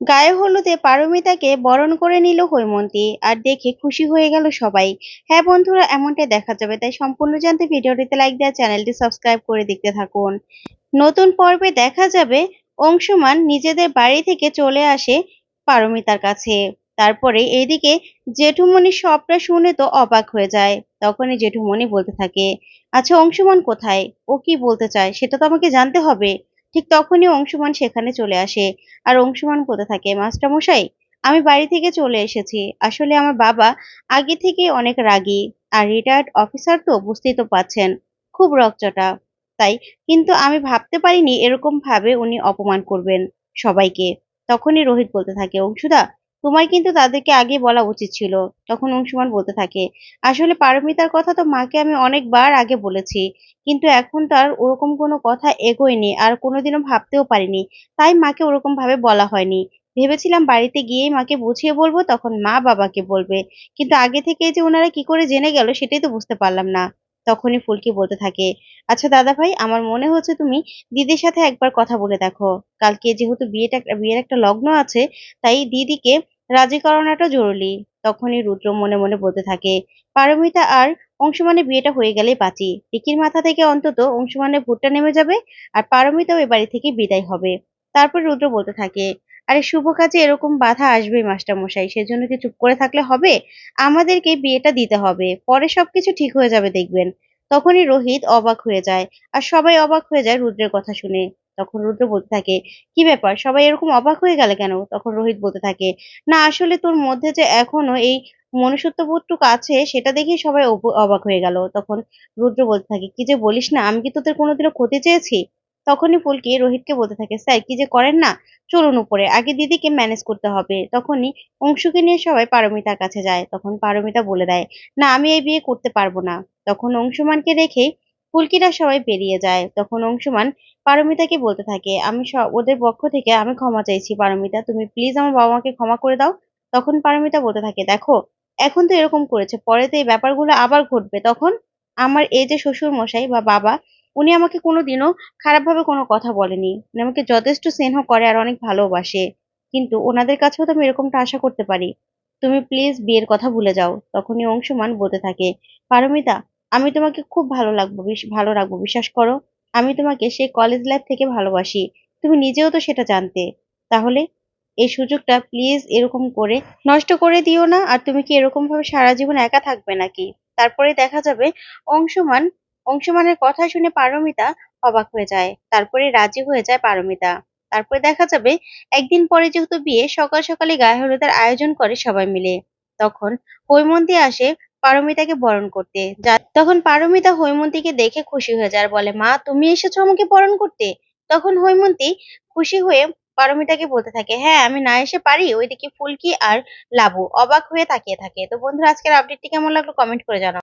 গায়ে হলুদে পারমিতাকে বরণ করে নিল হৈমন্তী আর দেখে খুশি হয়ে গেল সবাই। হ্যাঁ বন্ধুরা, এমনটাই দেখা যাবে। তাই সম্পূর্ণ জানতে ভিডিওটিতে লাইক দেওয়া চ্যানেলটি সাবস্ক্রাইব করে দেখতে থাকুন। নতুন পর্বে দেখা যাবে অংশুমান নিজেদের বাড়ি থেকে চলে আসে পারমিতার কাছে। তারপরে এদিকে জেঠুমণি সবটা শুনে তো অবাক হয়ে যায়। তখনই জেঠুমণি বলতে থাকে আচ্ছা অংশুমান কোথায়? ও কি বলতে চায়? সেটা তো আমাকে জানতে হবে। ঠিক তখনই অংশুমান সেখানে চলে আসে। আর অংশুমান বলতে থাকে, মাস্টারমশাই? আমি বাড়ি থেকে চলে এসেছি। আসলে আমার বাবা আগে থেকে অনেক রাগী আর রিটায়ার্ড অফিসার তো বুঝতেই তো পাচ্ছেন খুব রকচটা। তাই কিন্তু আমি ভাবতে পারিনি এরকম ভাবে উনি অপমান করবেন সবাইকে। তখনই রোহিত বলতে থাকে, অংশুদা তোমার কিন্তু তাদেরকে আগে বলা উচিত ছিল, তখন অংশুমান বলতে থাকে। আসলে পারমিতার কথা তো মাকে আমি অনেকবার আগে বলেছি, কিন্তু এখন তার ওরকম কোনো কথা এগোয়নি আর কোনোদিনও ভাবতেও পারিনি, তাই মাকে ওরকম ভাবে বলা হয়নি। ভেবেছিলাম বাড়িতে গিয়েই মাকে বুঝিয়ে বলব, তখন মা বাবাকে বলবে, কিন্তু আগে থেকে যে ওনারা কি করে জেনে গেল সেটাই তো বুঝতে পারলাম না। তখনই ফুলকি বলতে থাকে আচ্ছা দাদা ভাই আমার মনে হচ্ছে তুমি দিদির সাথে একবার কথা বলে দেখো। কালকে যেহেতু বিয়েটা, বিয়ের একটা লগ্ন আছে, তাই দিদিকে রাজি করানোটা জরুরি। তখনই রুদ্র মনে মনে বলতে থাকে, পারমিতা আর অংশুমানের বিয়েটা হয়ে গেলেই বাঁচি। টিকির মাথা থেকে অন্তত অংশুমানের ভুটটা নেমে যাবে আর পারমিতাও এ বাড়ি থেকে বিদায় হবে। তারপর রুদ্র বলতে থাকে, আরে শুভ কাজে এরকম বাধা আসবেই মাস্টারমশাই সেজন্য কি চুপ করে থাকলে হবে? আমাদেরকে বিয়েটা দিতে হবে, পরে সবকিছু ঠিক হয়ে যাবে দেখবেন। তখনই রোহিত অবাক হয়ে যায়, আর সবাই অবাক হয়ে যায় রুদ্রের কথা শুনে। তখন রুদ্র বলতে থাকে, কি ব্যাপার? সবাই এরকম অবাক হয়ে গেলে কেন? তখন রোহিত বলতে থাকে, না, আসলে তোর মধ্যে যে এখনও এই মনুষ্যত্ববোধটুকু আছে, সেটা দেখেই সবাই অব- অবাক হয়ে গেল। তখন রুদ্র বলতে থাকে, কি যে বলিস না, আমি কি তোদের কোনোদিনও ক্ষতি চেয়েছি? তখনই ফুলকি রোহিতকে বলতে থাকে, স্যার, কি যে করেন না, চলুন উপরে, আগে দিদিকে ম্যানেজ করতে হবে। তখনই অংশুকে নিয়ে সবাই পারমিতার কাছে যায়, তখন পারমিতা বলে দেয়, না, আমি এই বিয়ে করতে পারব না। তখন অংশুমানকে রেখেই ফুলকিরা সবাই বেরিয়ে যায়। তখন অংশুমান পারমিতাকে বলতে থাকে, আমি ওদের পক্ষ থেকে আমি ক্ষমা চাইছি, পারমিতা। তুমি প্লিজ আমার বাবা মাকে ক্ষমা করে দাও। তখন পারমিতা বলতে থাকে, দেখো, এখন তো এরকম করেছে পরে তো এই ব্যাপারগুলো আবার ঘটবে। তখন আমার এই যে শ্বশুর মশাই বা বাবা, উনি আমাকে কোনোদিনও খারাপভাবে কোনো কথা বলেনি। উনি আমাকে যথেষ্ট স্নেহ করে আর অনেক ভালোবাসে। কিন্তু ওনাদের কাছেও তো আমি এরকমটা আশা করতে পারি। তুমি প্লিজ বিয়ের কথা ভুলে যাও। তখনই অংশুমান বলতে থাকে, পারমিতা আমি তোমাকে খুব ভালো লাগবো ভালো রাখব, বিশ্বাস করো। আমি তোমাকে সেই কলেজ লাইফ থেকে ভালোবাসি। তুমি নিজেও তো সেটা জানতে। তাহলে এই সুযোগটা প্লিজ এরকম করে নষ্ট করে দিও না, আর তুমি কি এরকম ভাবে সারা জীবন একা থাকবে নাকি? তারপরে দেখা যাবে অংশমান, অংশমানের কথা শুনে পারমিতা অবাক হয়ে যায়। তারপরে রাজি হয়ে যায় পারমিতা। তারপরে দেখা যাবে একদিন পরে যেহেতু বিয়ে, সকাল সকালে গায়ে হলুদের আয়োজন করে সবাই মিলে। তখন হৈমন্তী আসে পারমিতাকে বরণ করতে। তখন পারমিতা হৈমন্তীকে দেখে খুশি হয়ে যায় বলে, মা, তুমি এসেছ আমাকে বরণ করতে? তখন হৈমন্তী খুশি হয়ে পারমিতাকে বলতে থাকে হ্যাঁ আমি না এসে পারি, ওইদিকে ফুলকি আর লাবু অবাক হয়ে তাকিয়ে থাকে। তো বন্ধুরা, আজকের আপডেটটি কেমন লাগল কমেন্ট করে জানাও।